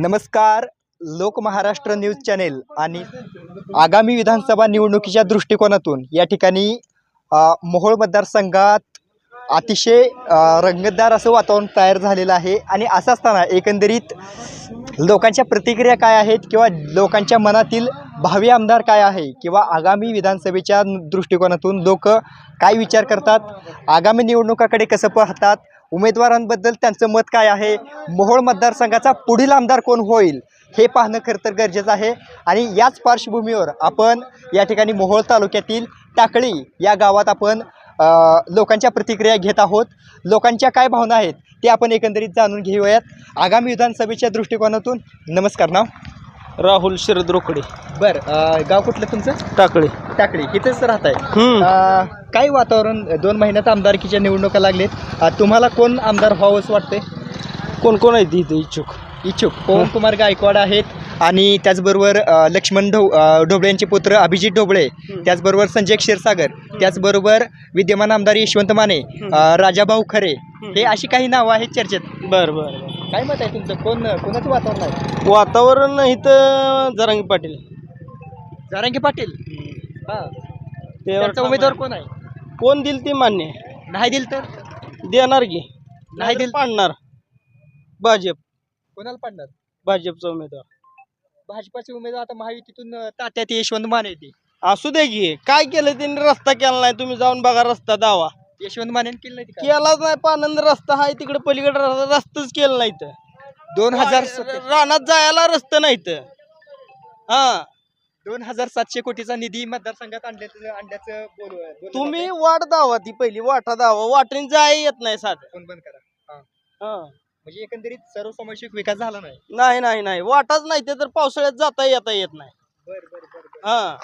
नमस्कार लोक Maharashtra news channel आणि आगामी विधानसभा निवडणुकीच्या दृष्टिकोनातून या ठिकाणी मोहोळ मतदारसंघात अतिशय रंगतदार असं वातावरण तयार झालेलं आहे आणि असं असताना एकंदरीत लोकांच्या प्रतिक्रिया काय आहेत किंवा लोकांच्या मनातील भावी आमदार काय आहे किंवा आगामी विधानसभेच्या दृष्टिकोनातून लोक काय विचार करतात आगामी निवडणुकाकडे कसं पाहतात उमेदवारांबद्दल त्यांचं मत काय आहे? मोहोळ मतदारसंघाचा पुढील आमदार कोण होईल? हे पाहणं खरं तर गरजेचं आहे. आणि याच पार्श्वभूमीवर आपण या ठिकाणी मोहोळ तालुक्यातील टाकळी या गावात आपण लोकांच्या प्रतिक्रिया घेत आहोत. लोकांच्या काय भावना आहेत ते आपण एकंदरीत जाणून घेऊयात. आगामी विधानसभेच्या दृष्टिकोनातून. नमस्कार नाव? राहुल शरद रोकडे बरं गाव कुठलं तुमचं? टाकळे. टाकळी इथंच राहत आहे हम्म. काय वातावरण दोन महिन्यात आमदारकीच्या निवडणुका लागलेत. अ, तुम्हाला कोण आमदार व्हावं असं वाटतंय? कोण कोण आहे इथे इच्छुक? इच्छुक. पवन कुमार गायकवाड आहेत आणि त्याचबरोबर अ, लक्ष्मण ढो अ, ढोबळे यांचे पुत्र अभिजित ढोबळे त्याचबरोबर संजय क्षीरसागर त्याचबरोबर विद्यमान आमदार यशवंत माने अ, राजाभाऊ खरे. हे. अशी काही नावं आहेत चर्चेत? बर बर. काय मत आहे तुमचं? कोण कोणाचं वातावरण आहे? वातावरण इथं जरांगी पाटील. जारांगी पाटील? हा. त्यावर त्यांचा उमेदवार कोण आहे? कोण दिल ते मान्य आहे. नाही दिल तर? देणार की. नाही दिल पाडणार. भाजप. कोणाला पाडणार? भाजपचा उमेदवार. भाजपाचे उमेदवार आता महायुतीतून अ, तात्यात यशवंत माने येते असू दे की. काय केलं त्यांनी? रस्ता केला नाही. तुम्ही जाऊन बघा रस्ता दावा. यशवंत माने केलं नाही ते? केलाच नाही पानंद रस्ता आहे तिकडे पलीकडे रस्ता- रस्ताच केला नाही तर दोन हजार रानात जायला रस्ता नाही तर हा. दोन हजार सातशे कोटीचा निधी मतदारसंघात आणल्याचं आणल्याचं बोल बोललं तुम्ही जातंय. वाट दावा ती पहिली वाटा दावा. वाटेने जाय येत नाही साधं. फोन बंद करा. हा. म्हणजे एकंदरीत सर्वसमावेशक विकास झाला नाही. नाही नाही नाही. वाटाच नाही ते तर पावसाळ्यात जाता येता येत नाही. बर बर बर. हा.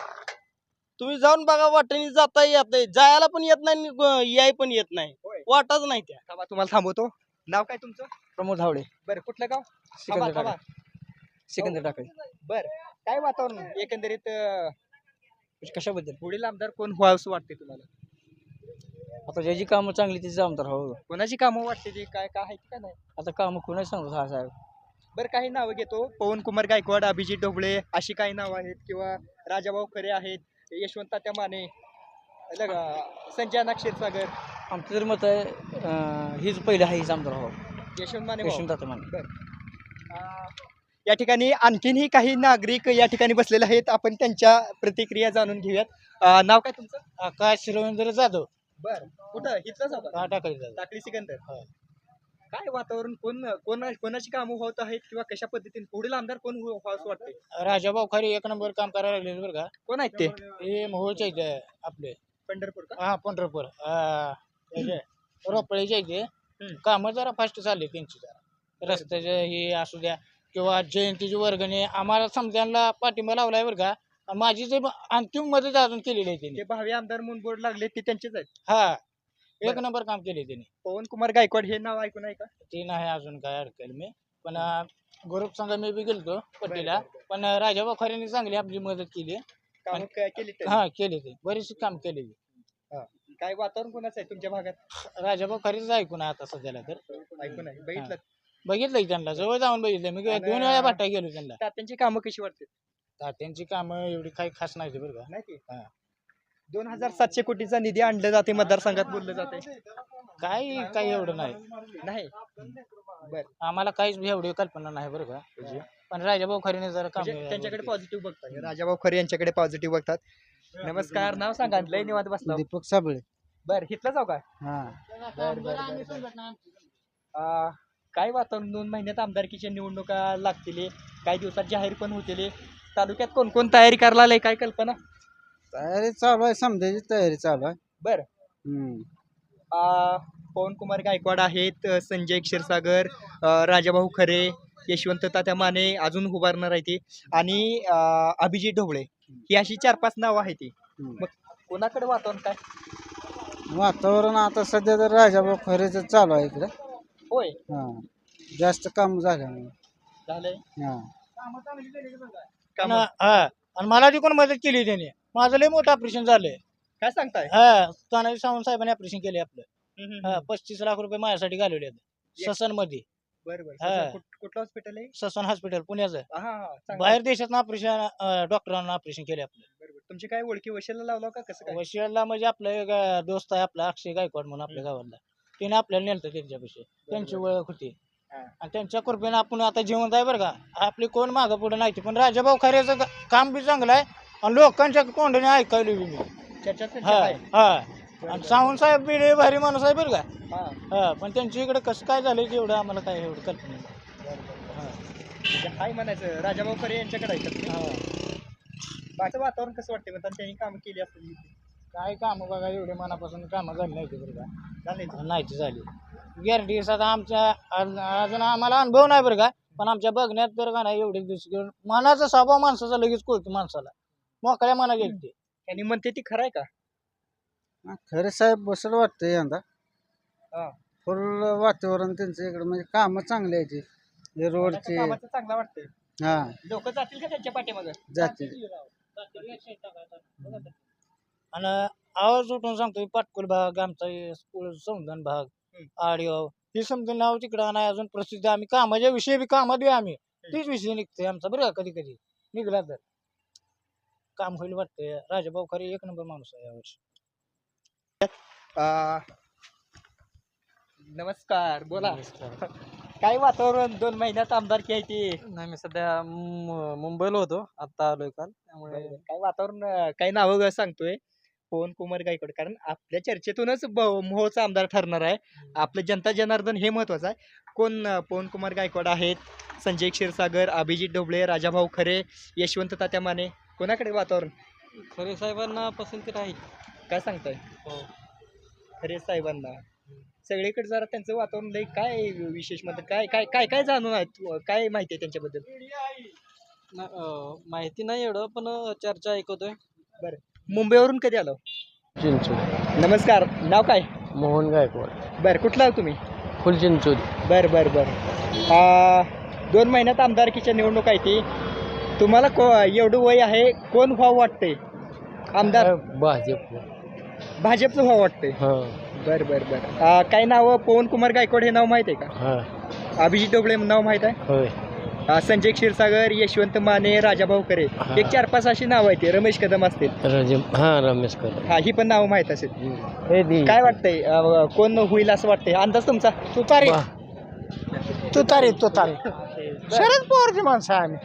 तुम्ही जाऊन बघा वाटेने जाता येत नाही. जायला पण येत नाही आणि याय पण येत नाही. होय. वाटाच नाही त्या. थांबा तुम्हाला थांबवतो. नाव काय तुमचं? प्रमोद हावडे. बरं कुठलं गाव? सिकंदर थांबा. सिकंदर टाकळे. बर काय वातावरण एकंदरीत अं, कशाबद्दल? पुढील आमदार कोण व्हावं असं वाटते तुम्हाला? आता ज्याची कामं चांगली तिची आमदार हो कोणाची कामं वाटते ते? काय काय आहेत का नाही? आता कामं कोणाच सांगतो हा साहेब? बरं काही नावं घेतो. पवन कुमार गायकवाड अभिजित ढोबळे अशी काही नावं आहेत किंवा राजाभाऊ खरे आहेत. यशवंत तात्या माने संजय नाग क्षीरसागर. आमचं तरी मत आहे हीच पहिले आहे हीच आमदार हो यशवंत माने. यशवंत आता माने. या ठिकाणी आणखीनही काही नागरिक या ठिकाणी बसलेले आहेत. आपण त्यांच्या प्रतिक्रिया जाणून घेऊयात. अं, नाव काय तुमचं? आकाश रवींद्र जाधव. बर. कुठं? इथलंच होतं हा जाधव. टाकळी सिकंदर. काय वातावरण? कोण कोण कोणाची कामं होत आहेत किंवा कशा पद्धतीने? पुढील आमदार कोण हो- व्हावं असं वाटतंय? राजाभाऊ खरे एक नंबर काम करायला लागले बरं का. कोण आहेत ते? हे मोहोळचे इथे आपले. पंढरपूर का? हा पंढरपूर. रोपळेचे इथे हम्म. कामं जरा फास्ट चालले त्यांची जरा. रस्त्याचे हे असू द्या किंवा जयंतीची वर्गणी आम्हाला समजायला पाठिंबा लावलाय बरं का. आणि माझी जे अंतिम मदत अजून केलेली आहे त्यांनी. ते भावी आमदार म्हणून बोर्ड लागले ते त्यांचेच आहेत. हा एक बरं. नंबर काम केले त्यांनी पवन कुमार गायकवाड हे नाव ऐकून आहे का? ते नाही अजून काय अडकेल मी. पण ग्रुप संघ मी बी गेलतो पट्टीला. पण राजाभाऊ खऱ्याने चांगली आपली मदत केली. कामं काय केली त्यांनी? हा केली ते. बरीचशी काम केली हा. काय वातावरण कोणाचं आहे तुमच्या भागात? राजाभाऊ खरेच ऐकून आहे आता सध्याला तर. ऐकून आहे. बघितलं बघितलं. की त्यांना. जवळ जाऊन बघितलं मी आणि- दोन वेळा भेटायला गेलो त्यांना. तात्यांची कामं कशी वाटते तात्यांची कामं एवढी काही खास नाही बरं का. नाही की हा. दोन हजार सातशे कोटीचा निधी आणला जाते मतदारसंघात बोललं जाते. काही काही एवढं नाही. नाही? बर. आम्हाला काहीच एवढी कल्पना नाही बरं का. त्याची. पण राजाभाऊ खरेने जरा काम म्हणजे त्यांच्याकडे पॉझिटिव्ह बघतात राजाभाऊ खरे यांच्याकडे पॉझिटिव्ह बघतात. नमस्कार नाव सांगा. लय निवांत बसला. दीपक साबळे. बर हिथलं जाऊ का? हा. बर, बर, बर, आ, काय वातावरण? दोन महिन्यात आमदारकीच्या निवडणुका लागतील. काही दिवसात जाहीर पण होतील. तालुक्यात कोण कोण तयारी करायला आलंय? काय कल्पना? तयारी चालू आहे समजायची तयारी चालू आहे. बर. हम्म. आ, पवन कुमार गायकवाड आहेत अ, संजय क्षीरसागर अ, राजाभाऊ खरे यशवंत तात्या माने अजून उभारणार आहे ती. आणि अ, अभिजित ढोबळे. ही अशी चार पाच नावं आहेत ती. हम्म. मग कोणाकडे वातावरण काय? वातावरण आता सध्या तर राजाभाऊ खरेच चालू आहे इकडे. होय. हा. जास्त काम झालं झालंय. हा? हा आणि मला ती कोण मदत केली त्याने? माझं लय मोठं ऑपरेशन झालंय. काय सांगताय? हा तानाजी सावंत साहेबांनी ऑपरेशन केले आपलं. हम्म, हम्म, हा पस्तीस लाख रुपये माझ्यासाठी घालवले ससनमध्ये बरं बरं. हा. सध्या कुठ- कुठलं हॉस्पिटल आहे? ससन हॉस्पिटल पुण्याचं. हा, हा, हा. बाहेर देशात ऑपरेशन डॉक्टरांना ऑपरेशन केले आपलं. बरं, बरं. तुमची काय ओळखी वशिला लावला का कसं काय? वशियाला म्हणजे आपलं एक अं, दोस्त आहे आपला अक्षय गायकवाड म्हणून आपल्या गावातला. त्याने आपल्याला नेलं त्यांच्यापाशी. त्यांची ओळख होती. हा. आणि त्यांच्या कृपेने आपण आता जिवंत आहे बरं का. आपली कोण मागं पुढे नाही पण राजाभाऊ खऱ्याचं काम बी चांगलं आहे. आणि लोकांच्या तोंडाने ऐकायला बी मी चर्चा त्यांची हा आहे. हा आणि. सावंत साहेब बी लय भारी माणूस आहे बरं का हा, हा पण त्यांच्या इकडे कसं काय झालं एवढं आम्हाला काय एवढं कल्पना नाही. बरं, बरं. हा. म्हणजे म्हणायचं राजाभाऊ खरे यांच्याकडे आहे हा. बाकीचं वातावरण कसं वाटतं म्हणतात त्यांनी काम केली असतील काय काम बघा एवढे मनापासून कामं झाली नाही बरं का झाले नाही ती झाली गॅरंटी आता आमच्या अजून आम्हाला अनुभव नाही बरं का पण आमच्या बघण्यात बरं का नाही एवढे दिवस घेऊन मनाचा स्वभाव माणसाचा लगेच कळतो माणसाला मोकळ्या मना गेली त्यांनी म्हणते ती खरं आहे का? हा, खरे साहेब बसल वाटतं यंदा. हा. फुल वातावरण त्यांचं इकडे म्हणजे कामं चांगली आहे ती हे रोडचे कामाचं चांगलं वाटतंय. हा. लोक जातील का त्यांच्या पाठीमागं? जाते आणि आवाज उठून सांगतो पाटकुल भाग आमचा हे स्कूल संधान भाग हम्म. आडिओ. हे समजून नाव तिकडं नाही अजून प्रसिद्ध आम्ही कामाच्या विषयी बी कामात बी आम्ही. तीच विषय निघतोय आमचा बरं का कधी कधी निघला तर. काम होईल वाटतंय. राजाभाऊ खरे एक नंबर माणूस आहे यावर्षी. आ, नमस्कार बोला. काय वातावरण? दोन महिन्यात आमदारकी आहे ती? नाही मी सध्या मु- मुंबईला होतो. आता आलोय काल. त्यामुळे काय वातावरण अं, काय नावं सांगतोय? पवन कुमार गायकवाड. कारण आपल्या चर्चेतूनच ब- मोहोळचा आमदार ठरणार आहे. आपलं जनता जनार्दन हे महत्वाचं आहे. कोण अं, पवन कुमार गायकवाड आहेत? संजय क्षीरसागर अभिजित ढोबळे राजाभाऊ खरे यशवंत तात्या माने. कोणाकडे वातावरण? खरे साहेबांना पसंती राहील काय सांगताय? हो. खरे साहेबांना. सगळीकडे जरा त्यांचं वातावरण लई काय विशेष? म्हणतात काय काय काय काय जाणून आहे तू- काय माहिती आहे त्यांच्याबद्दल? न- अं, माहिती नाही एवढं पण अं, चर्चा ऐकतोय. मुंबईवरून कधी आलो चिंचोली. नमस्कार. नाव काय? मोहन गायकवाड. बर कुठला आहो तुम्ही? फुल चिंचोली बर बर बर. आ, दोन महिन्यात आमदारकीच्या निवडणूक आहे ती. तुम्हाला को एवढं वय आहे कोण व्हावं वाटतंय? आमदार? भाजप. भाजपचं व्हावं वाटतंय? हा. बर बर बर. आ, काय नाव? पवन कुमार गायकवाड हे नाव माहीत आहे का? हा. अभिजित डोबळे नाव माहीत आहे? आ, संजय क्षीरसागर यशवंत माने राजाभाऊ करे हा. एक चार पाच अशी नाव आहेत रमेश कदम असतील. हा रमेश कर हा ही पण नाव माहीत असेल. काय वाटतंय? कोण होईल असं वाटतंय? अंदाज तुमचा? तुतारी. तुतारी तुतारी. शरद पवारची माणसं आहे आम्ही.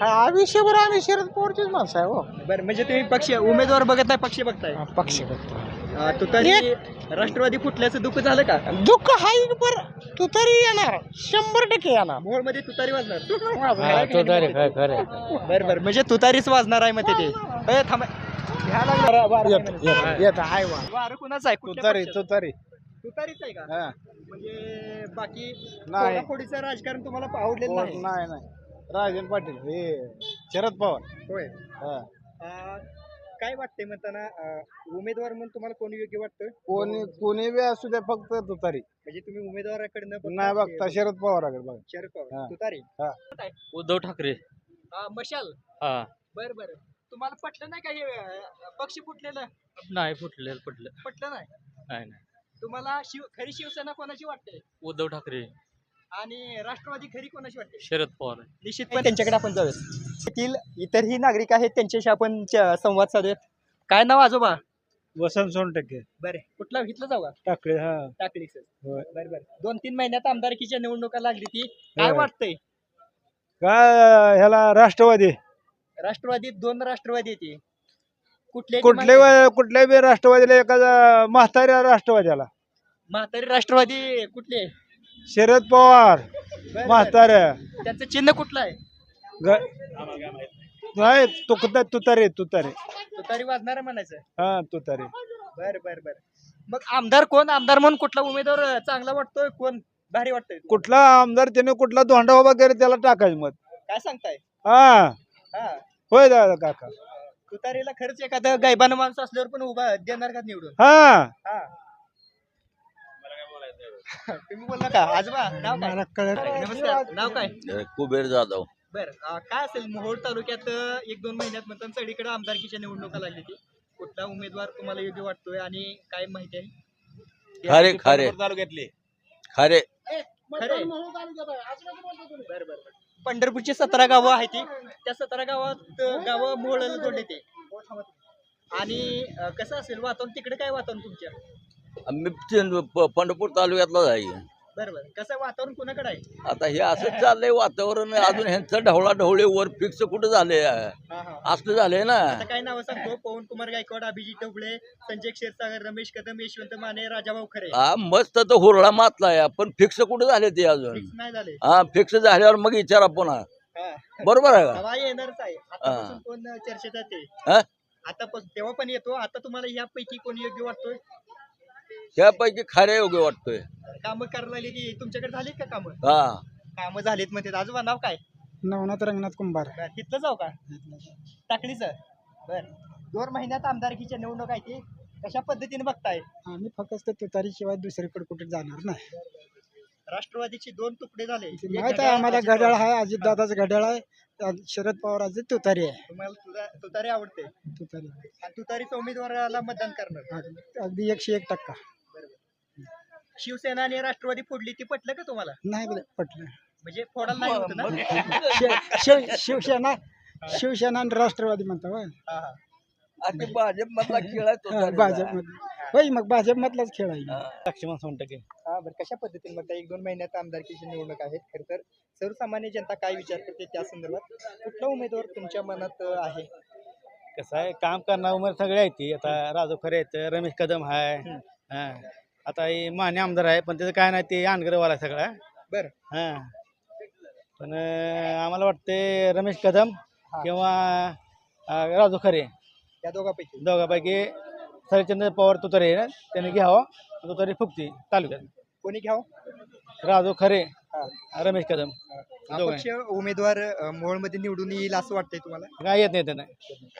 हा. आयुष्यभर आम्ही शरद पवारचीच माणसं आहे हो. बरं म्हणजे तुम्ही पक्ष उमेदवार बघत नाही पक्ष बघताय? पक्ष आ, तुतारी राष्ट्रवादी फुटल्याचं दुःख झालं का? दुःख हाय पर तुतारी येणार. शंभर टक्के येणार. मध्ये तुतारी वाजणार. हा बरं बरं म्हणजे तुतारीच वाजणार आहे मग ते ए, थांबा. घ्या म्हणे. येत आहे वा वारं कुणाचं आहे? कुठल्या तुतारी? तुतारी तुतारीच आहे का? हा. म्हणजे बाकी नाही. फोडाफोडीचं राजकारण तुम्हाला आवडलेलं नाही? नाही नाही. राजन पाटील हे शरद पवार. होय. हा. आ, काय वाटतंय म्हणताना आ, उमेदवार म्हणून तुम्हाला कोण योग्य वाटतं? कोणी कोणी बी असू द्या फक्त तुतारी. म्हणजे तुम्ही उमेदवाराकडनं बघता नाही बघता शरद पवाराकडे बघा. शरद हा. पवार तुतारी उद्धव ठाकरे. आ, मशाल. हा. बर बर. तुम्हाला पटलं नाही का हे अ, पक्ष फुटलेलं? नाही फुटले फुटलं. पटलं नाही? नाही नाही. तुम्हाला शिव खरी शिवसेना कोणाची वाटते? उद्धव ठाकरे. आणि राष्ट्रवादी खरी कोणाची वाटते? शरद पवार. निश्चितपणे त्यांच्याकडे आपण जाऊया येथील इतरही नागरिक आहेत त्यांच्याशी आपण च- संवाद साधूयात. काय नाव आजोबा? वसंत सोनटक्के. बरे. कुठला घेतलं जाऊ का? टाकळे हा. टाकळी सर. होय. बर बर. दोन तीन महिन्यात आमदारकीच्या निवडणुका लागली ती. काय होय. वाटतंय? काय ह्याला राष्ट्रवादी. राष्ट्रवादीत दोन राष्ट्रवादी येते कुठले कुठले कुठल्या बी राष्ट्रवादीला एखादा म्हाताऱ्या राष्ट्रवाद्याला म्हातारी राष्ट्रवादी कुठले? शरद पवार. म्हाताऱ्या त्यांचं चिन्ह कुठलं आहे? ग- नाही तुकता तुतारे तुतारे. तुतारी वाजणार आहे म्हणायचं. हा तुतारे. बर बर बर. मग आमदार कोण? आमदार म्हणून कुठला उमेदवार अ, चांगला वाटतोय? कोण भारी वाटतोय कुठला आमदार त्याने कुठला धोंडा उभा केला त्याला टाकायचं मत. काय सांगताय? हा. हा. होय दादा काका. तुतारीला खरंच एखादं गायबान माणूस असल्यावर पण उभा देणार का निवडून? हा. हा. तुम्ही बोलला का? आजोबा नाव काय? नमस्कार. नाव काय? कुबेर जाधव. बर काय असेल? मोहोळ तालुक्यात अ, एक दोन महिन्यात म्हणतात सगळीकडे आमदारकीच्या निवडणुका लागली ती कुठला उमेदवार तुम्हाला योग्य वाटतोय आणि काय माहिती आहे? खरे खरे. तालुक्यातले? खरे. खरे. बरं बरं. पंढरपूरची सतरा गावं आहेत ती त्या सतरा गावात गाव गावं मोहळला जोडले ते आणि कसं असेल वातावरण? तिकडे काय वातावरण तुमच्या? आम्ही प- पंढरपूर तालुक्यातलाच आहे. बरं बरं कसं वातावरण कुणाकडे आहे? आता हे असंच चाललंय वातावरण अजून ह्यांचं ढवळा ढवळे वर फिक्स कुठं झाले? हा हा. असलं झालंय ना. आता काय नावं सांगतो? पवन कुमार गायकवाड अभिजित ढोबळे संजय क्षीरसागर रमेश कदम यशवंत माने राजाभाऊ खरे. हा मस्त तर हुरळा मातलाय पण फिक्स कुठं झाले ते अजून? फिक्स नाही झाले. हा फिक्स झाल्यावर मग विचारा पुन्हा. हा. बरोबर आहे का? हवा येणारच आहे? आतापासून कोण चर्चेत हा? आता तेव्हा पण येतो. आता तुम्हाला यापैकी कोण योग्य वाटतोय? त्यापैकी खऱ्या योग्य वाटतोय. कामं करायला लागली की तुमच्याकडे झालीत का कामं? हा. कामं झालीत म्हणते आजोबा नाव काय? नवनाथ रंगनाथ कुंभार. बरं, तिथलं जाऊ का? टाकलीचं बर. दोन महिन्यात आमदारकीच्या निवडणूक आहे ती. कशा पद्धतीने बघताय? आम्ही फक्त तुतारीशिवाय दुसरीकडे कुठे जाणार नाही. राष्ट्रवादीचे दोन तुकडे झाले. एक माहीत आहे आम्हाला अजित घड्याळ पवार. आहे अजितदादाचं घड्याळ आहे. शरद पवाराचं तुतारी आहे. तुम्हाला तुझा तुतारी आवडते. तुतारी. आणि तुतारीच्या उमेदवाराला मतदान करणार. अग- अगदी एकशे एक टक्का. शिवसेना आणि राष्ट्रवादी फोडली ती पटलं का तुम्हाला? नाही बरं पटलं. म्हणजे फोडायला नाही होत ना? शि- शिव शिवसेना शिवसेना आणि राष्ट्रवादी म्हणता होय. हा, हा. आणि भाजप मधला खेळ आहे तो हा, चाललेला. भाजपमध्ये होय मग भाजपमधलाच खेळ आहे. लक्ष्मण सोनटके. हा बरं कशा पद्धतीने बघता एक दोन महिन्यात आमदारकीची निवडणूक आहेत खरं तर. सर्वसामान्य जनता काय विचार करते त्या संदर्भात? कुठला उमेदवार तुमच्या मनात अं, आहे? कसं आहे काम करणार उमेर सगळे आहेत ती. आता राजू खरे आहेत रमेश कदम आहे हा. आता हे माने आमदार आहे पण त्याचं काय नाही ते अनगरवाला सगळा. बरं. हा. पण अं, आम्हाला वाटते रमेश कदम किंवा अं, राजू खरे. या दोघांपैकी. दोघांपैकी शरदचंद्र पवार तुतारे आहे ना त्याने घ्यावं तुतारी फुकती तालुक्यात. कोणी घ्यावं? राजू खरे. रमेश कदम. दोघं अपक्ष उमेदवार मोहोळमध्ये निवडून येईल असं वाटतंय तुम्हाला? काय येत नाही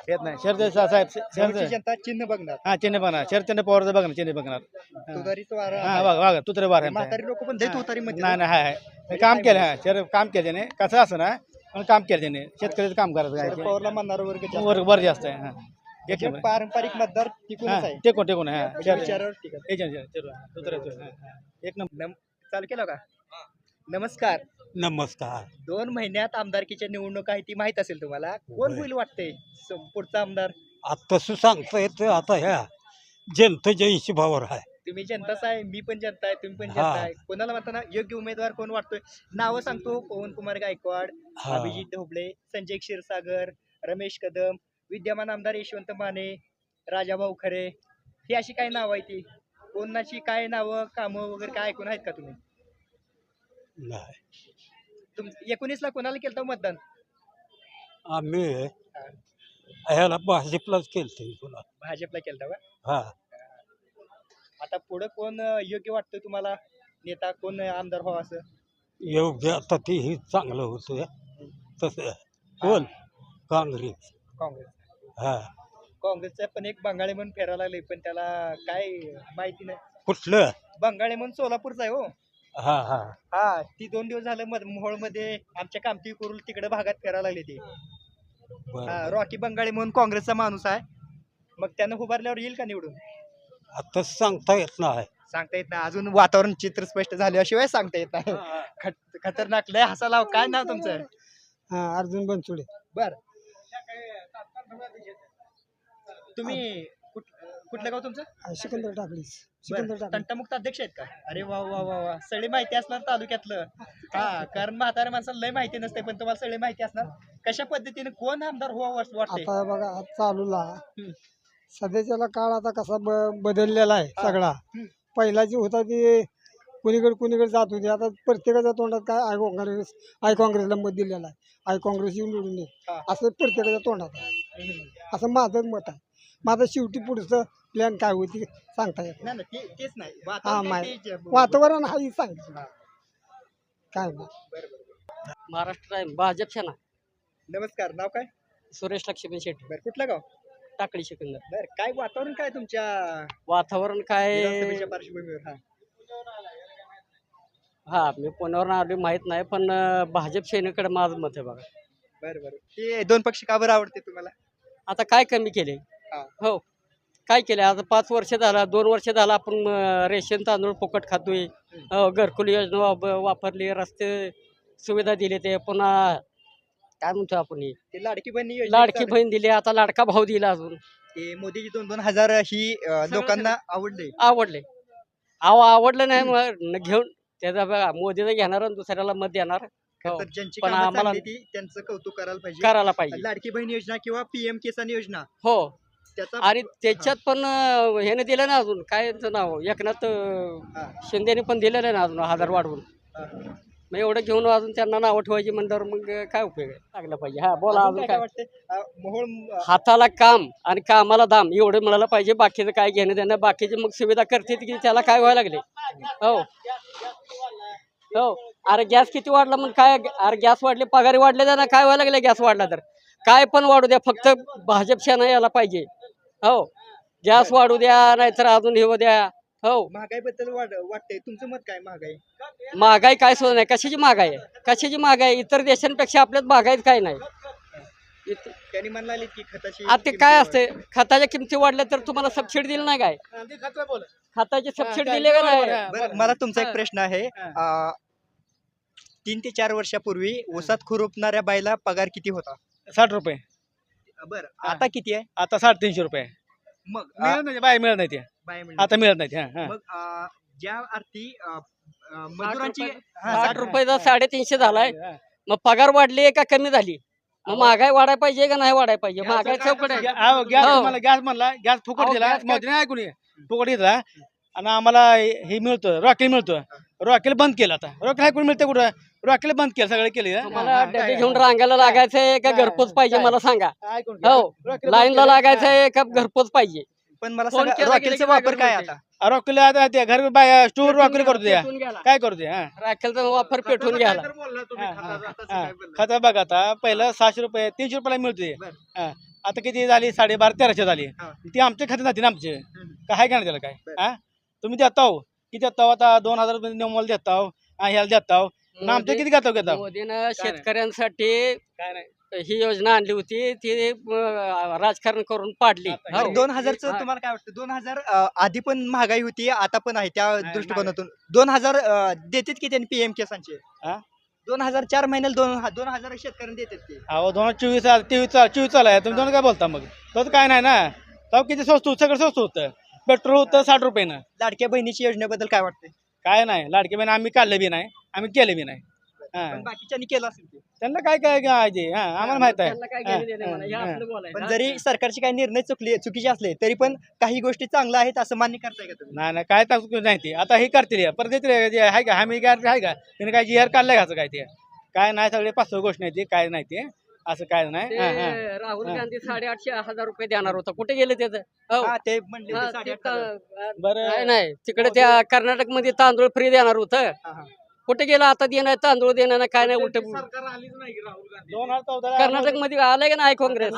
येत नाही. शरद साहेब मोहोळची शरद जनता चिन्ह बघणार. हा चिन्ह बघणार. शरदचंद्र पवारचं बघणार चिन्ह बघणार. हा. तुतारीचं वारं हा आहे. बघ बघ तुतरे बार आहे. म्हातारी लोक पण लय तुतारी मध्ये नाही नाही हाय हाय. काम केलं हा शरद काम केलं त्याने. कसं असं ना पण काम केलं त्याने. शेतकऱ्याचं काम शरद करायचं पवारला म्हणणार वर्ग जास्त. वर जास्त आहे हा. एक म्हणजे नंबर. पारंपरिक मतदार टिकूनच हा आहे. टेकून टेकून आहे, हा. शरद- विचारावर टिकत. हा, हा. एक नंबर. नम- चालू केलं का? नमस्कार. नमस्कार. दोन महिन्यात आमदारकीच्या निवडणूक आहे ती माहीत असेल तुम्हाला. कोण होईल वाटतंय? पुढचा आमदार? आता तसं सांगता येतं आता ह्या जनतेच्या हिशोबावर आहे. तुम्ही जनताच आहे मी पण जनता आहे तुम्ही पण हा. जनता आहे. कोणाला म्हणताना योग्य उमेदवार कोण वाटतोय? नावं सांगतो पवन कुमार गायकवाड हा. अभिजित ढोबळे संजय क्षीरसागर रमेश कदम विद्यमान आमदार यशवंत माने राजाभाऊ खरे. ही अशी काय नावं आहे ती? कोणाची काय नावं कामं वगैरे काय ऐकून आहेत का तुम्ही? नाही. तुम एकोणीसला कोणाला केलं मतदान? आम्ही ह्याला भाजपलाच केलं तुला भाजपला केलं का? हा. आता पुढं कोण अं, योग्य वाटतंय तुम्हाला? नेता कोण आमदार व्हावं असं? योग्य आता ते हे चांगलं होतं तसं कोण? काँग्रेस. काँग्रेस. हा. काँग्रेसचा पण एक बंगाळे म्हणून फिरायला लागले पण त्याला काय माहिती नाही. कुठलं? बंगाळे म्हणून सोलापूरचा आहे हो. हा हा हा ती दोन दिवस झालं मध मोहोळमध्ये आमच्या कामती कुरुल तिकडे भागात फिरायला लागली ती हा रॉकी बंगाळे म्हणून काँग्रेसचा माणूस आहे मग त्यानं उभारल्यावर येईल का निवडून आता सांगता येत नाही सांगता येत नाही अजून वातावरण चित्र स्पष्ट झाल्याशिवाय सांगता येत नाही खत- खतरनाक लय हसाला काय नाव तुमचं हा अर्जुन बनसोडे बर तुम्ही कुठ- कुठलं गाव तुमचं? हा, सिकंदर बरं, सिकंदर टाकली तंटामुक्त अध्यक्ष आहेत का? अरे वा वा वा वा. सगळी माहिती असणार तालुक्यातलं. हा कारण म्हाताऱ्या माणसाला लय माहिती नसते पण तुम्हाला सगळी माहिती असणार. कशा पद्धतीने कोण आमदार व्हावं वाट- वाटते आता बघा आज चालूला. हम्म. सध्याच्याला काळ आता कसा ब- बदललेला आहे हा. सगळा. हम्म. पहिला जे होता ते कुणीकडे कुणीकडे जात होते. आता प्रत्येकाच्या तोंडात काय आय काँग्रेस आय काँग्रेसला मत दिलेलं आहे. आय काँग्रेस येऊन निवडून हा. असं प्रत्येकाच्या तोंडात आहे. हम्म. असं माझं मत आहे. माझं शेवटी पुढचं प्लॅन काय होती सांगता येत नाही ना ते तेच नाही. हा वातावरण माय काय ते जे- वातावरण हा सांगितलं काय नाही बरं, बरं. महाराष्ट्र आहे भाजप सेना. नमस्कार नाव काय? सुरेश लक्ष्मण शेट्टी. बरं कुठलं गाव? टाकळी सिकंदर. बर काय वातावरण काय तुमच्या वातावरण काय? विधानसभेच्या पार्श्वभूमीवर हा. हा मी पुण्यावरून आलो माहीत नाही पण अं, भाजप सेनेकडे माझं मत आहे बघा. बरं बरं. ते दोन पक्ष का बरं आवडते तुम्हाला? आता काय कमी केले? हा. हो. काय केलं? आता पाच वर्ष झाला दोन वर्ष झाला आपण रेशन तांदूळ फुकट खातोय. घरकुल योजना वाप- वापरली रस्ते सुविधा दिली ते. पुन्हा काय म्हणतो आपण हे? ते लाडकी बहीण लाडकी बहीण दिली आता लाडका भाव दिला अजून. ते मोदीची दोन दोन हजार ही अ, लोकांना आवडले. आवडले. अहो आवडलं नाही मग न- घेऊन त्याचा बघा मोदीचं घेणार आणि दुसऱ्याला मत देणार. हो. तर ज्यांची पण कामं आम्हाला- चांगली ती त्यांचं कौतुक करायला पाहिजे. करायला पाहिजे. लाडकी बहीण योजना किंवा पीएम किसान योजना. हो. आणि त्याच्यात पण ह्याने दिलं ना अजून. काय त्यांचं नाव? एकनाथ. शिंदेने पण दिलेलं आहे ना अजून हजार वाढवून. मग एवढं घेऊन अजून त्यांना नावं ठेवायची म्हणल्यावर मग काय उपयोग आहे? लागलं पाहिजे. हा बोला अजून काय मोहोळ हाताला काम आणि कामाला दाम एवढं मिळालं पाहिजे. बाकीचं काय घेणं देणं बाकीचे मग सुविधा करते की त्याला काय व्हायला लागले? हो. हो. अरे गॅस किती वाढला मग काय? अरे गॅस वाढले पगारी वाढले ना काय व्हायला लागले गॅस वाढला तर? काय पण वाढू द्या फक्त भाजप सेना यायला पाहिजे. हो. गॅस वाढू द्या नाहीतर अजून हे होऊ द्या. हो. महागाईबद्दल वाट वाटतंय. तुमचं मत काय महागाई? महागाई काय सुद्धा नाही. कशाची महागाई आहे? कशाची महागाई इतर देशांपेक्षा आपल्यात महागाईत काय नाही. इत- त्यांनी म्हणाले की खताची आता ते काय असते खताच्या किमती वाढल्या तर तुम्हाला सबसिडी दिली नाही काय? खताची सबसिडी दिली का नाही? बरं मला तुमचा एक. प्रश्न आहे. हा. अ, तीन ते चार वर्षापूर्वी ऊसात खुरपणाऱ्या बायला पगार किती होता? साठ रुपये. बर. आता किती आहे आता साडेतीनशे रुपये मग मिळत नाही बाय मिळत नाही ते बाय. आता मिळत नाही ते, हा, हा. मग ज्या अर्थी मजुरांची रुपये- हा, साठ साठ रुपयाचा साडेतीनशे झालाय हा. मग पगार वाढली का कमी झाली मग महागाई वाढायला पाहिजे का नाही वाढायला पाहिजे महागाई चौकट आहे गॅ- गॅस हो. मला गॅस म्हणला गॅस फुकट अहो, दिला गॅस मोदीने ऐकून. फुकट दिला आणि आम्हाला हे हे मिळतं रॉकेल मिळतं रॉकेल बंद केलं आता रॉकेल ऐकून मिळतं कुठं रॉकेल बंद केलं सगळे केले हा, तुम्हाला हा, डबे काय- घेऊन रांगायला लागायचंय का घरपोच पाहिजे? मला सांगा. हो लाईनला. लागायचंय का घरपोच पाहिजे पण मला फोन सांगा केला रॉकेलचा की वापर काय? आता हा, रॉकेल आता ते घर बाय स्टोर रॉकेल करतो पेटून गेला. काय करतो हा राखेलचा वापर पेटून घ्यायला खता बघा आता पहिलं सहाशे रुपये तीनशे रुपयाला मिळते बरं. हा. आता किती झाली साडेबारा तेराशे झाली हा. ती आमच्या खात्यात जाते ना आमचे. काय काय त्याला काय. हा तुम्ही देता हो किती देता हो आता दोन हजार रुपये नेमल देता हो ह्याला देता हो ना आमचे मोदी- किती घेता घेता मोदीनं शेतकऱ्यांसाठी काय नाही. ही योजना आणली होती. ती अं, राजकारण करून पाडली. आता हो. दोन हजारचं हा. तुम्हाला काय वाटतं? दोन हजार अ, आधी पण महागाई होती आता पण आहे त्या नाही, दृष्टिकोनातून. दोन हजार अ, देतात की त्यांनी पीएम किसानचे हा? दोन हजार चार महिन्याला दोन हा- दोन हजार शेतकऱ्यांना देतात ते अहो दोन हजार चोवीस तेवीस चोवीस चालू आहे. तुम्ही दोन काय बोलता मग? तसं काय नाही ना? तेव्हा किती स्वस्त होतं? सगळं स्वस्त होतं. पेट्रोल होतं साठ रुपयानं. लाडक्या बहिणीची योजनेबद्दल काय वाटतंय? काय नाही लाडके बहीण आम्ही काढलं बी नाही आम्ही केलं बी नाही. हा. पण बाकीच्यांनी केलं असेल ते. त्यांना काय काय काय ते हा आम्हाला माहीत आहे. त्यांना काय हा, घेणं देणं म्हणा, हे हा, आपलं बोलायचं, पण? जरी सरकारचे काही निर्णय चुकले चुकीचे असले तरी पण काही गोष्टी चांगल्या आहेत असं मान्य करताय का तुम्ही? नाही नाही काय नाही ते. आता हे करतील हे. परत येतील हे. जे आहे का? हमी काय आहे का? त्याने काय जी आर काढलाय घ्यायचं काय ते? काय नाही सगळे पाच सहा गोष्टी नाही ते काय नाही ते. असं काय नाही. हा, हा. ते राहुल हा. गांधी साडेआठशे हजार रुपये देणार होता. कुठे गेले त्याचं हो. हा ते म्हणले हा, ते ते साडेआठ ता- हजार. बरं. नाही नाही. तिकडे त्या कर्नाटकमध्ये तांदूळ फ्री देणार होतं. हा, हा. कुठे गेलं आता देणार तांदूळ देणार नाही, काय नाही उलट दोन हजार चौदा कर्नाटकमध्ये आलंय का नाही काँग्रेस?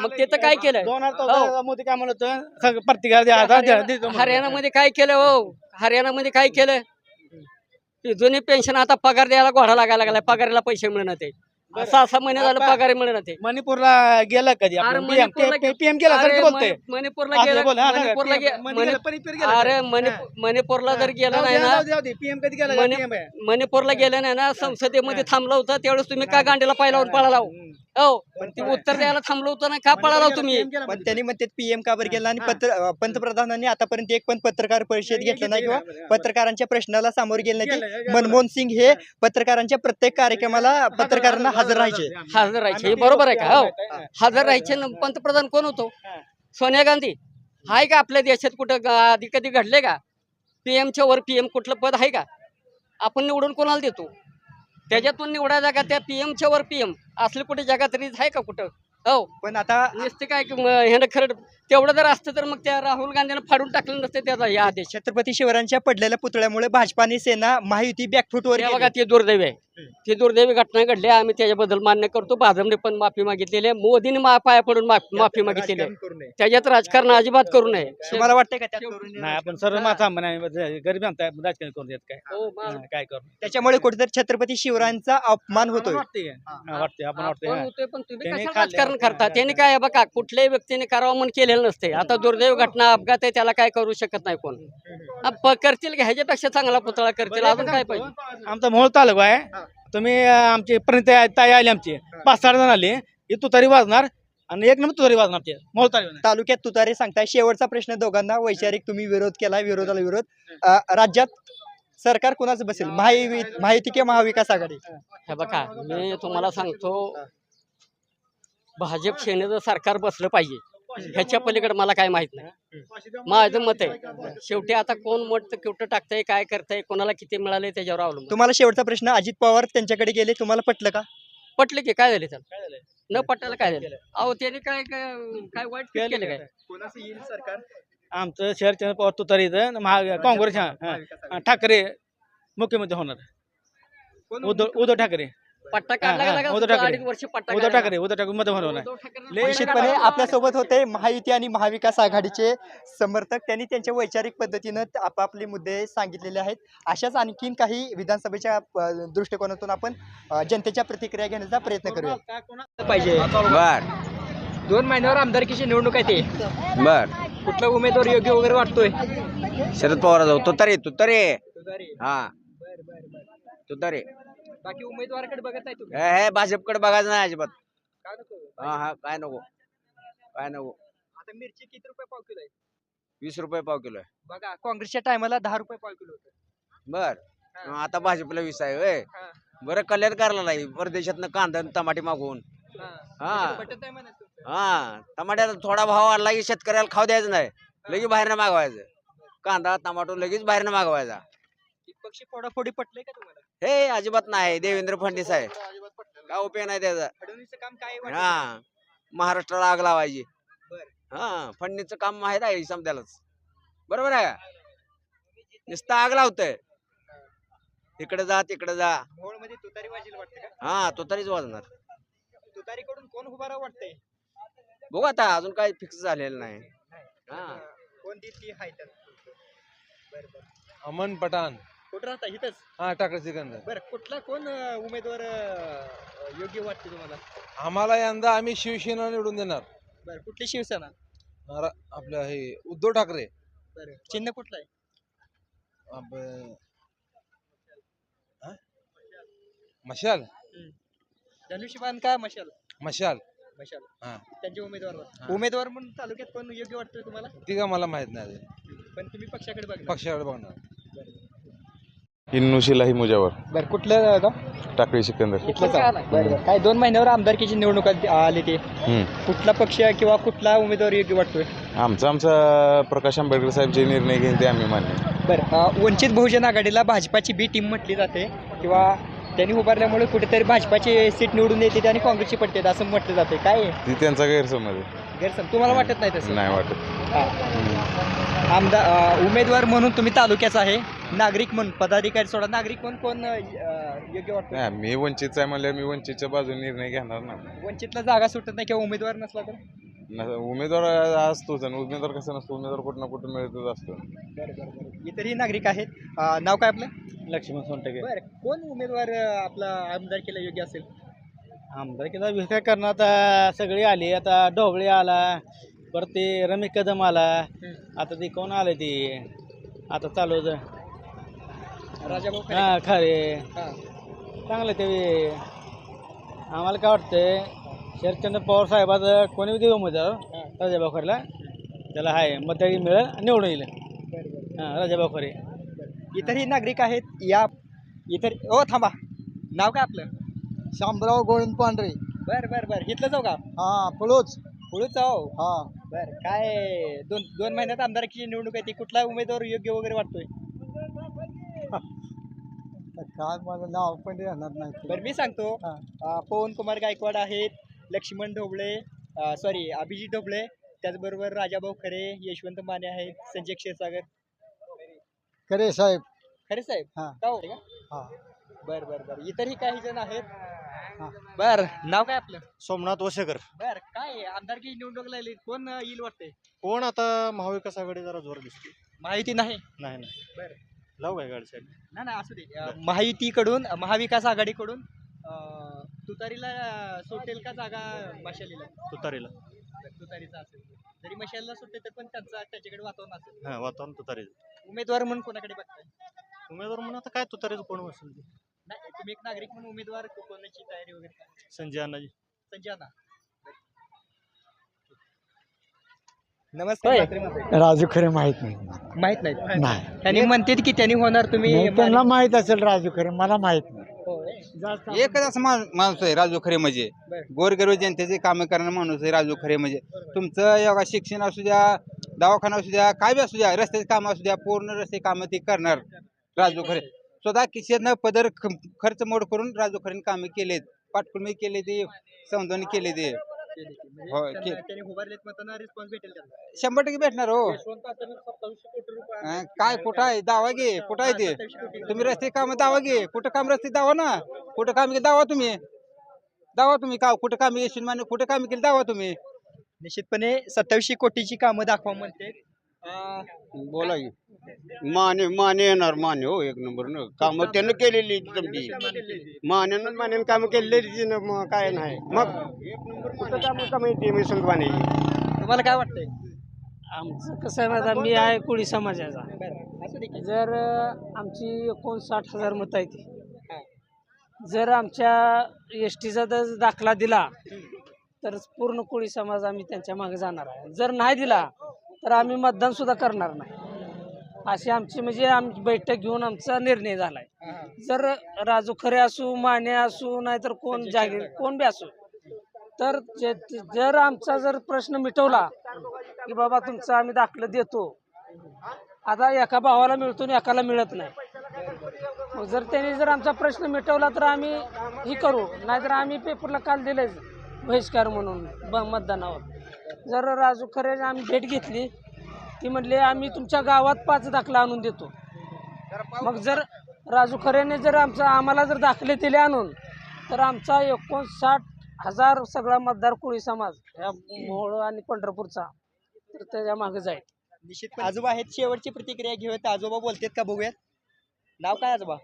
मग ते तर काय केलं दोन हजार चौदा मोदी काय म्हणत होतं? सगळं प्रत्येकाला द्या, आता द्या, देतो म्हणून. हरियाणामध्ये काय केलं हो? हरियाणामध्ये काय केलं? ती जुनी पेन्शन आता पगार द्यायला घोडा लागायला लागलाय. पगाराला पैसे मिळणार ते. सहा सहा महिने झालं. पगार मिळणार ते मणिपूरला गेलं कधी अरे आपण पीएम पीएम केला अरे सारखं बोलतोय मणि- मणिपूरला असं गेलं बोल, हा. मणिपूरला गे- मणि- गेलं, परिपूर गेलं अरे मणिपूरला जर गेलं नाही ना. PM कधी गेला मणि- PM आहे. मणिपूरला गेलं नाही ना संसदेमध्ये थांबलं होतं त्यावेळेस तुम्ही का गांडीला पाहिला पळाला हो? हो ती उत्तर द्यायला थांबलं होतं ना का पळाला तुम्ही? पण त्यांनी म्हणतात पीएम का बरं गेला आणि पत्र पंतप्रधानांनी आतापर्यंत एक पण पत्रकार परिषद घेतलं नाही किंवा पत्रकारांच्या प्रश्नाला सामोरे गेले नाही. मनमोहन सिंग हे पत्रकारांच्या प्रत्येक कार्यक्रमाला पत्रकारांना हजर राहायचे. हजर राहायचे. हे बरोबर आहे का? हो. हजर राहायचे पंतप्रधान कोण होतो? हा. सोनिया गांधी. आहे का आपल्या देशात कुठं आधी कधी घडले का? पीएमच्या वर पीएम कुठलं पद आहे का? आपण निवडून कोणाला देतो? त्याच्यातून निवडायचा का त्या पीएमच्या वर पीएम असले कुठे जगात रीत आहे का कुठं? हो. पण आता नुसते काय की म- ह्यानं खरं तेवढं जर असतं तर मग त्या राहुल गांधीनं फाडून टाकलं नसतं त्याचा या आदेश. छत्रपती शिवरायांच्या पडलेल्या पुतळ्यामुळे भाजपा आणि सेना महायुती बॅकफुटवर बघा ते दुर्दैव आहे. ती दुर्दैवी घटना घडली. आम्ही त्याच्याबद्दल मान्य करतो. भाजपने पण माफी मागितलेली आहे. मोदीने मा पाया पडून माफी माफी मागितलेली आहे. त्याच्यात राजकारण अजिबात करू नये. तुम्हाला वाटतंय का त्यात करू नये? नाही आपण सर्व गरीब आणताय राजकारण करून देत काय? हो, मा- हा, काय करू त्याच्यामुळे कुठेतरी छत्रपती शिवरायांचा अपमान होतोय. वाटते वाटते आपण वाटते आपण हा. होतोय पण तुम्ही त्यांनी कशाला खाल्लं. राजकारण करता? त्यांनी काय आहे बघा कुठल्याही व्यक्तीने करावं म्हणून केलेलं नसते आता दुर्दैव घटना अपघात आहे त्याला काय करू शकत नाही कोण? हा, प- करतील का ह्याच्यापेक्षा चांगला पुतळा करतील. अजून काय पाहिजे? आमचा मोहोळ तालुका आहे. तुम्ही आमची प्रणित ताई आली आमची. पाच सहा जण आली. ही तुतारी वाजणार आणि एक नंबर तुतारी वाजणार ते. तालुक्यात तुतारे सांगताय. शेवटचा प्रश्न दोघांना. वैचारिक तुम्ही विरोध केला विरोधाला विरोध. अ, राज्यात सरकार कोणाचं बसेल? महावि माहिती किंवा महाविकास आघाडी? हे बघा मी तुम्हाला सांगतो भाजप सेनेचं सरकार बसलं पाहिजे. ह्याच्या पलीकडे मला काय माहीत नाही. माझं मत आहे. शेवटी आता कोण मत कुठं टाकतंय काय करतंय कोणाला किती मिळाले त्याच्यावर अवलंबून. तुम्हाला शेवटचा प्रश्न अजित पवार त्यांच्याकडे गेले तुम्हाला पटलं का? पटले की काय झाले त्याला? न पटायला काय झालं? अहो त्याने काय काय काय वाईट केलं काय? कोणाचं येईल सरकार? आमचं शहर चंद्र पवार तुतारीचं महा काँग्रेस ठाकरे मुख्यमंत्री होणार. उद्धव उद्धव ठाकरे. पट्टा काढला का उद्धव लागला? ठाकरे. अडीच वर्ष पट्टा उद्धव काढायला ठाकरे उद्धव ठाकरे मध्ये होणार. उद्धव ठाकरेंना लय- पट्टा निश्चितपणे काढायला आपल्यासोबत होते महायुती आणि महाविकास आघाडीचे समर्थक. त्यांनी त्यांच्या वैचारिक पद्धतीनं त- आपापले मुद्दे सांगितलेले आहेत. अशाच आणखीन काही विधानसभेच्या अ, दृष्टिकोनातून आपण अ, जनतेच्या प्रतिक्रिया घेण्याचा प्रयत्न करूया. पाहिजे? बर. दोन महिन्यावर आमदारकीची निवडणूक आहे ते. बर. कुठला उमेदवार योग्य वगैरे वाटतोय? शरद पवार जाऊ. तुतारे तुतारे. हा. तुतारे. बाकी उमेदवाराकडे बघत नाही तुम्ही? हे भाजपकडे बघायचं नाही अजिबात. काय नको? हा हा काय नको? काय नको? आता मिरची किती रुपये पाव किलो आहे? वीस रुपये पाव किलो आहे. बघा काँग्रेसच्या टायमाला दहा रुपये पाव किलो होतं. बर. हा. आता भाजपला वीस आहे होय. हा. बरं कल्याण करायला नाही परदेशातनं कांदा आणि टमाटे मागवून. हा. पटत नाही म्हणत तुमचं. हा. टमाट्याचा थोडा भाव वाढला की शेतकऱ्याला खाऊ द्यायचं नाही. लगेच बाहेरनं मागवायचं. कांदा टमाटो लगेच बाहेरनं मागवायचा. पक्षी फोडाफोडी पटलंय का तुम्हाला? हे अजिबात नाही देवेंद्र फडणवीस आहे. काय उपयोग नाही त्याचा. फडणवीसचं काम काय वाटतं? हा महाराष्ट्राला आग लावायची. बरं. हा फडणीचं काम माहीत आहे समजायलाच बरोबर आहे का? नुसतं आग लावतंय. इकडे जा तिकडे जा. मोहोळमध्ये तुतारी वाजेल वाटतं का? हा तो तरीच वाजणार. तुतारीकडून कोण उभा राहा वाटतंय? बघू आता अजून काही फिक्स झालेलं नाही. हा. कोण देत ती बरं बरं. अमन पठाण. कुठं राहता इथंच? हा टाकर सिकंदर बरं कुठला कोण अं, उमेदवार अं, योग्य वाटते तुम्हाला? आम्हाला यंदा आम्ही शिवसेना निवडून देणार. बरं कुठली शिवसेना? आपलं हे उद्धव ठाकरे. बरं चिन्ह कुठलं आहे? आप- हा? मशाल. धनुष्यबाण का मशाल? मशाल. मशाल. हा. त्यांचे उमेदवार हा. उमेदवार म्हणून तालुक्यात कोण योग्य वाटतोय तुम्हाला? ती का मला माहीत नाही पण तुम्ही पक्षाकडे बघा पक्षाकडे बघणार. इन्नुशिलाही मुजावर. बरं कुठलं गाव टाकळी सिकंदर. इथलंच आहे. बरं बरं. काय दोन महिन्यावर आमदारकीची निवडणूक आली आली ते. हम्म. कुठला पक्ष किंवा कुठला उमेदवार योग्य वाटतोय? आमचा आमचा प्रकाश आंबेडकर साहेब जे निर्णय घेईल ते आम्ही मान्य. बरं अं, वंचित बहुजन आघाडीला भाजपाची बी टीम म्हटली जाते किंवा त्यांनी उभारल्यामुळे कुठेतरी भाजपाची सीट निवडून येते आणि काँग्रेसची पडते असं म्हटलं जाते. काय? आहे? ती त्यांचा गैरसमज आहे. गैरसम तुम्हाला वाटत नाही तसं? नाही वाटत. हा. आमदार अं, उमेदवार म्हणून तुम्ही तालुक्याचा आहे. नागरिक म्हणून पदाधिकारी सोडा. नागरिक म्हणून कोण अं, योग्य वाटतो नाही मी वंचितचा आहे म्हणल्यावर मी वंचितच्या बाजूने निर्णय घेणार ना. वंचितला जागा सुटत नाही किंवा उमेदवार नसला तर? न- उमेदवार असतोच आणि उमेदवार कसं नसतो? उमेदवार कुठं ना कुठं मिळतच असतो. बरं बरं बरं. इतरही नागरिक आहेत. अं, नाव काय आपलं? लक्ष्मण सोनटके. बरं कोण उमेदवार अं, आपला आमदार केला योग्य असेल? आमदार केला विकास करणार आता सगळे आले. आता ढोबळे आला परत ते रमेश कदम आला. आता ते कोण आले ते? आता चालू होतं. राजाभाऊ खरे. हा खरे. हा. चांगलं ते आम्हाला काय वाटतंय शरदचंद्र पवार साहेबाचं कोणी देऊ उमेदवार हा. राजाभाऊ खरेला त्याला आहे मत मिळेल आणि निवडून येईल. बरं बरं. हां राजाभाऊ खरे. इतरही नागरिक आहेत या इतर ओ थांबा. नाव काय आपलं? शामराव गोविंद पांढरे. बर बर बर. इथलं जाऊ का? हा पळोच पुढे जाऊ हा. बर काय दोन दोन महिन्यात आमदारकीची निवडणूक आहे ती कुठला उमेदवार योग्य वगैरे वाटतोय? काय मला नाव पण येणार नाही बरं मी सांगतो. हा. अं, पवन कुमार गायकवाड आहेत लक्ष्मण ढोबळे सॉरी अभिजित ढोबळे त्याचबरोबर राजाभाऊ खरे यशवंत माने आहेत संजय क्षीरसागर. खरे साहेब. खरे साहेब? हा. का हो? हा. बर बर बर. इतरही काही जण आहेत? बर नाव काय आपलं? सोमनाथ वसेकर. बर काय आमदारकी निवडणूक लागली? कोण अं, येईल वाटतंय? कोण आता महाविकास आघाडी जरा जोर दिसते माहिती नाही? नाही नाही. बरं. लावू काय गाडी साईड ना ना असू दे. अं, महायुतीकडून महाविकास आघाडीकडून अं, तुतारीला सुटेल का जागा मशालीला. तुतारीला. तुतारीचा असेल. जरी मशालीला सुटते तर पण त्यांचा त्याच्याकडे वातावरण असेल. हा वातावरण तुतारीचं. उमेदवार म्हणून कोणाकडे बघताय? उमेदवार म्हणून आता काय तुतारीचं कोण असेल ते? नाही तुम्ही एक नागरिक म्हणून उमेदवार को- कोणाची तयारी वगैरे काय? संजय अण्णाजी. संजय अण्णा. नमस्कार. राजू खरे माहीत नाही. माहीत नाही नाही. त्यांनी म्हणतात की त्यांनी होणार तुम्ही त्यांना माहीत असेल राजू खरे मला माहीत नाही. होय. एकच असं मा- माणूस आहे राजू खरे म्हणजे. बरं. गोरगरीब जनतेचे काम करणारा माणूस आहे राजू खरे म्हणजे. तुमचं योगा शिक्षण असू द्या दवाखाना असू द्या काय बी असू द्या रस्त्याचे काम असू द्या पूर्ण रस्ते कामं ते करणार राजू खरे. स्वतः खिशेतनं पदर ख- खर्च मोड करून राजू खरेने कामे केलेत. पाटकुळमी केले ते समजावणी केले ते हो, त्यांना- केलं. त्यांनी उभारलेत मतांना रिस्पॉन्स भेटेल त्यांना? शंभर टक्के भेटणार हो. अं, काय कुठं आहे? दावा घे कुठं आहे ते? तुम्ही रस्ते काम दावा घे. कुठं काम रस्ते दावा ना? कुठं काम केलं दावा तुम्ही. दावा तुम्ही का कुठं काम येशील माने कुठं काम केलं दावा तुम्ही. निश्चितपणे सत्तावीसशे कोटीची कामं दाखवा म्हणते. बोला की. माने माने येणार माने हो एक नंबर न. काम त्यानं केलेली समजी मान्यानं मान्यानं काम केलेली मग काय नाही. मग? कुठं काम काम येते मी संतवाने तुम्हाला काय वाटतंय? आमचं कसं आहे माहिती आहे, मी आहे कोळी समाजाचा. बरं असू दे की. जर अं, आमची एकोणसाठ हजार मतं आहे ती. जर आमच्या एस टीचा जर दाखला दिला तर पूर्ण कोळी समाज आम्ही त्यांच्या मागे जाणार आहे. जर नाही दिला तर आम्ही मतदान सुद्धा करणार नाही. अशी आमची म्हणजे आमची बैठक घेऊन आमचा निर्णय झालाय. जर राजू खरे असू माने असू नाहीतर कोण जागीर कोण बी असू. तर जे- जर आमचा जर प्रश्न मिटवला की बाबा तुमचं आम्ही दाखलं देतो. आता एका भावाला मिळतो आणि एकाला मिळत नाही. जर त्यांनी जर आमचा प्रश्न मिटवला तर आम्ही हे करू. नाहीतर आम्ही पेपरला काल दिलेच बहिष्कार म्हणून ब मतदानावर. जर राजू खरे आम्ही भेट घेतली. ती म्हणले आम्ही तुमच्या गावात पाच दाखला आणून देतो. मग जर राजू खरेने जर आमचा आम्हाला जर दाखले दिले आणून तर आमचा एकोणसाठ हजार सगळा मतदार कोळी समाज या मोहोळ आणि पंढरपूरचा तर त्याच्यामागे जाईल. निश्चित आजोबा आहेत शेवटची प्रतिक्रिया घेऊयात. आजोबा बोलतेत का बघूयात? नाव काय आजोबा?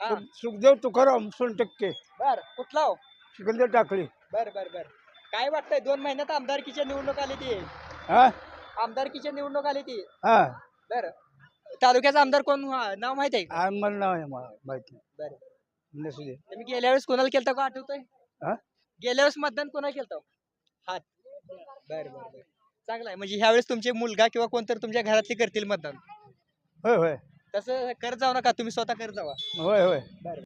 हा. सुखदेव तुकाराम टक्के बर कुठला हो? सिकंदर टाकळी. बर बर बर. काय वाटतंय? दोन महिन्यात आमदारकीच्या निवडणूक आली ती. हा? आमदारकीच्या निवडणूक आली ती. हा. बर. तालुक्याचा आमदार कोण? हा, नाव माहीत आहे का? मला नाव आहे माहिती बरं. नसू दे. तुम्ही गेल्या वेळेस कोणाला केलता का आठवतंय? हा? गेल्या वेळेस मतदान कोणाला केलता? हात. बर बर बर. चांगला आहे. म्हणजे ह्या वेळेस तुमचे मुलगा किंवा कोणतरी तुमच्या घरातले करतील मतदान. होय होय. तसं करत जाऊ नका. तुम्ही स्वतः करत जावा. होय होय.